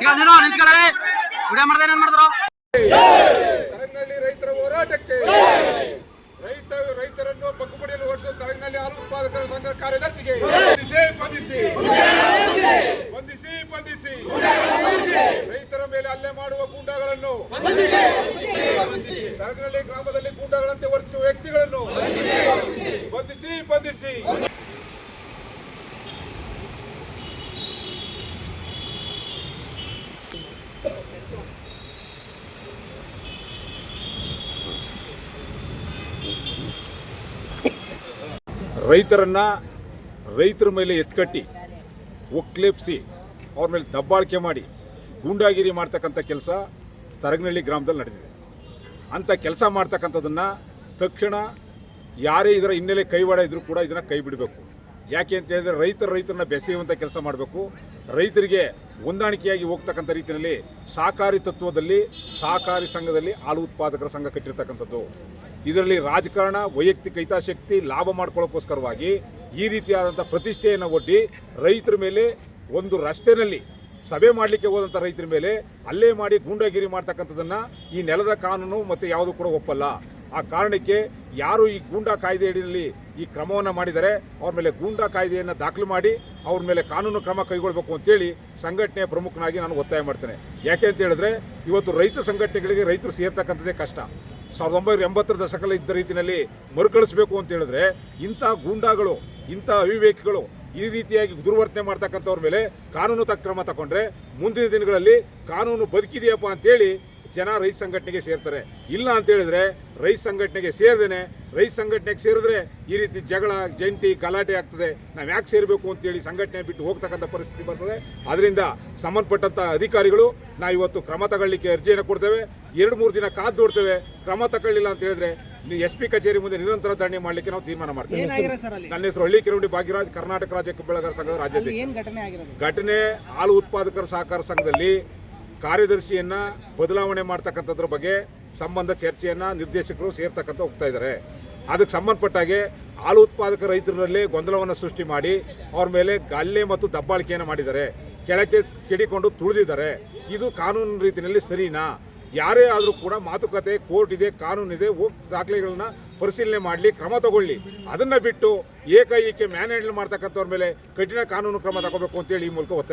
Video ರೈತರ ಹೋರಾಟಕ್ಕೆ ರೈತ, ರೈತರನ್ನು ಬಗ್ಗು ಪಡೆಯಲು ಹೊರಟು ತರಂಗಲ್ಲಿ ಹಾಲು ಉತ್ಪಾದಕರ ಸಂಘ ಕಾರ್ಯದರ್ಶಿಗೆ ಬಂಧಿಸಿ ಬಂಧಿಸಿ ರೈತರ ಮೇಲೆ ಹಲ್ಲೆ ಮಾಡುವ ಗೂಂಡಾಗಳನ್ನು ತರಂಗಲ್ಲಿ ಗ್ರಾಮದಲ್ಲಿ ಗೂಂಡಾಗಳಂತೆ ವರ್ತಿಸುವ ವ್ಯಕ್ತಿಗಳನ್ನು ಬಂಧಿಸಿ ಬಂಧಿಸಿ ರೈತರನ್ನ ರೈತರ ಮೇಲೆ ಎತ್ಕಟ್ಟಿ, ಒಕ್ಲೆಪ್ಸಿ, ಅವ್ರ ಮೇಲೆ ದಬ್ಬಾಳಿಕೆ ಮಾಡಿ, ಗೂಂಡಾಗಿರಿ ಮಾಡ್ತಕ್ಕಂಥ ಕೆಲಸ ತರಗನಹಳ್ಳಿ ಗ್ರಾಮದಲ್ಲಿ ನಡೆದಿದೆ. ಅಂಥ ಕೆಲಸ ಮಾಡ್ತಕ್ಕಂಥದ್ದನ್ನು ತಕ್ಷಣ ಯಾರೇ ಇದರ ಹಿನ್ನೆಲೆ ಕೈವಾಡ ಇದ್ದರೂ ಕೂಡ ಇದನ್ನು ಕೈ ಬಿಡಬೇಕು. ಯಾಕೆ ಅಂತ ಹೇಳಿದ್ರೆ ರೈತರ ರೈತರನ್ನ ಬೆಸೆಯುವಂಥ ಕೆಲಸ ಮಾಡಬೇಕು. ರೈತರಿಗೆ ಹೊಂದಾಣಿಕೆಯಾಗಿ ಹೋಗ್ತಕ್ಕಂಥ ರೀತಿಯಲ್ಲಿ ಸಹಕಾರಿ ತತ್ವದಲ್ಲಿ ಸಹಕಾರಿ ಸಂಘದಲ್ಲಿ ಹಾಲು ಉತ್ಪಾದಕರ ಸಂಘ ಕಟ್ಟಿರ್ತಕ್ಕಂಥದ್ದು. ಇದರಲ್ಲಿ ರಾಜಕಾರಣ, ವೈಯಕ್ತಿಕ ಹಿತಾಸಕ್ತಿ, ಲಾಭ ಮಾಡ್ಕೊಳ್ಳೋಕ್ಕೋಸ್ಕರವಾಗಿ ಈ ರೀತಿಯಾದಂಥ ಪ್ರತಿಷ್ಠೆಯನ್ನು ಒಡ್ಡಿ ರೈತರ ಮೇಲೆ ಒಂದು ರಸ್ತೆಯಲ್ಲಿ ಸಭೆ ಮಾಡಲಿಕ್ಕೆ ಹೋದಂಥ ರೈತರ ಮೇಲೆ ಅಲ್ಲೇ ಮಾಡಿ ಗೂಂಡಾಗಿರಿ ಮಾಡ್ತಕ್ಕಂಥದ್ದನ್ನು ಈ ನೆಲದ ಕಾನೂನು ಮತ್ತು ಯಾವುದು ಕೂಡ ಒಪ್ಪಲ್ಲ. ಆ ಕಾರಣಕ್ಕೆ ಯಾರು ಈ ಗೂಂಡಾ ಕಾಯ್ದೆಯಡಿಯಲ್ಲಿ ಈ ಕ್ರಮವನ್ನು ಮಾಡಿದರೆ ಅವ್ರ ಮೇಲೆ ಗೂಂಡಾ ಕಾಯ್ದೆಯನ್ನು ದಾಖಲು ಮಾಡಿ ಅವ್ರ ಮೇಲೆ ಕಾನೂನು ಕ್ರಮ ಕೈಗೊಳ್ಳಬೇಕು ಅಂತೇಳಿ ಸಂಘಟನೆಯ ಪ್ರಮುಖನಾಗಿ ನಾನು ಒತ್ತಾಯ ಮಾಡ್ತೇನೆ. ಯಾಕೆ ಅಂತ ಹೇಳಿದ್ರೆ ಇವತ್ತು ರೈತ ಸಂಘಟನೆಗಳಿಗೆ ರೈತರು ಸೇರ್ತಕ್ಕಂಥದ್ದೇ ಕಷ್ಟ. ಸಾವಿರದ ಒಂಬೈನೂರ ಎಂಬತ್ತರ ದಶಕದಲ್ಲಿ ಇದ್ದ ರೀತಿಯಲ್ಲಿ ಮರುಕಳಿಸಬೇಕು ಅಂತ ಹೇಳಿದ್ರೆ ಇಂಥ ಗೂಂಡಾಗಳು, ಇಂಥ ಅವಿವೇಕಿಗಳು ಈ ರೀತಿಯಾಗಿ ದುರ್ವರ್ತನೆ ಮಾಡ್ತಕ್ಕಂಥವ್ರ ಮೇಲೆ ಕಾನೂನು ಕ್ರಮ ತಗೊಂಡ್ರೆ ಮುಂದಿನ ದಿನಗಳಲ್ಲಿ ಕಾನೂನು ಬದುಕಿದೆಯಪ್ಪ ಅಂತೇಳಿ ಜನ ರೈತ ಸಂಘಟನೆಗೆ ಸೇರ್ತಾರೆ. ಇಲ್ಲ ಅಂತ ಹೇಳಿದ್ರೆ ರೈತ ಸಂಘಟನೆಗೆ ಸೇರಿದೇನೆ ರೈತ ಸಂಘಟನೆಗೆ ಸೇರಿದ್ರೆ ಈ ರೀತಿ ಜಗಳ ಜಂಟಿ ಗಲಾಟೆ ಆಗ್ತದೆ. ನಾವು ಯಾಕೆ ಸೇರಬೇಕು ಅಂತೇಳಿ ಸಂಘಟನೆ ಬಿಟ್ಟು ಹೋಗ್ತಕ್ಕಂಥ ಪರಿಸ್ಥಿತಿ ಬರ್ತದೆ. ಅದರಿಂದ ಸಂಬಂಧಪಟ್ಟಂಥ ಅಧಿಕಾರಿಗಳು ನಾವು ಇವತ್ತು ಕ್ರಮ ತಗೊಳ್ಳಿಕ್ಕೆ ಅರ್ಜಿಯನ್ನು ಕೊಡ್ತೇವೆ. ಎರಡು ಮೂರು ದಿನ ಕಾದು ದೊಡ್ತೇವೆ ಕ್ರಮ ತಗೊಳ್ಳಿಲ್ಲ ಅಂತ ಹೇಳಿದ್ರೆ ಎಸ್ ಪಿ ಕಚೇರಿ ಮುಂದೆ ನಿರಂತರ ಧರಣಿ ಮಾಡಲಿಕ್ಕೆ ನಾವು ತೀರ್ಮಾನ ಮಾಡ್ತೇವೆ. ನನ್ನ ಹೆಸರು ಹಳ್ಳಿ ಕಿರುಂಡಿ ಭಾಗ್ಯರಾಜ್ ಕರ್ನಾಟಕ ರಾಜ್ಯ ಬೆಳೆಗಾರ ಸಂಘದ ರಾಜ್ಯಾಧ್ಯಕ್ಷ. ಆಗಿರೋದು? ಘಟನೆ ಹಾಲು ಉತ್ಪಾದಕರ ಸಹಕಾರ ಸಂಘದಲ್ಲಿ ಕಾರ್ಯದರ್ಶಿಯನ್ನ ಬದಲಾವಣೆ ಮಾಡ್ತಕ್ಕಂಥದ್ರ ಬಗ್ಗೆ ಸಂಬಂಧ ಚರ್ಚೆಯನ್ನ ನಿರ್ದೇಶಕರು ಸೇರ್ತಕ್ಕಂಥ ಹೋಗ್ತಾ ಇದ್ದಾರೆ ಅದಕ್ಕೆ ಸಂಬಂಧಪಟ್ಟಾಗೆ ಹಾಲು ಉತ್ಪಾದಕ ರೈತರಲ್ಲಿ ಗೊಂದಲವನ್ನು ಸೃಷ್ಟಿ ಮಾಡಿ ಅವ್ರ ಮೇಲೆ ಗಲ್ಲೆ ಮತ್ತು ದಬ್ಬಾಳಿಕೆಯನ್ನು ಮಾಡಿದ್ದಾರೆ. ಕೆಳಕ್ಕೆ ಕೆಡಿಕೊಂಡು ತುಳಿದಿದ್ದಾರೆ. ಇದು ಕಾನೂನು ರೀತಿಯಲ್ಲಿ ಸರಿನಾ? ಯಾರೇ ಆದರೂ ಕೂಡ ಮಾತುಕತೆ ಕೋರ್ಟ್ ಇದೆ ಕಾನೂನಿದೆ ಹೋಗಿ ದಾಖಲೆಗಳನ್ನ ಪರಿಶೀಲನೆ ಮಾಡಲಿ, ಕ್ರಮ ತಗೊಳ್ಳಿ. ಅದನ್ನು ಬಿಟ್ಟು ಏಕೈಕೆ ಮ್ಯಾನೇಜ್ ಮಾಡ್ತಕ್ಕಂಥವ್ರ ಮೇಲೆ ಕಠಿಣ ಕಾನೂನು ಕ್ರಮ ತಗೋಬೇಕು ಅಂತೇಳಿ ಈ ಮೂಲಕ ಒತ್ತಾಯ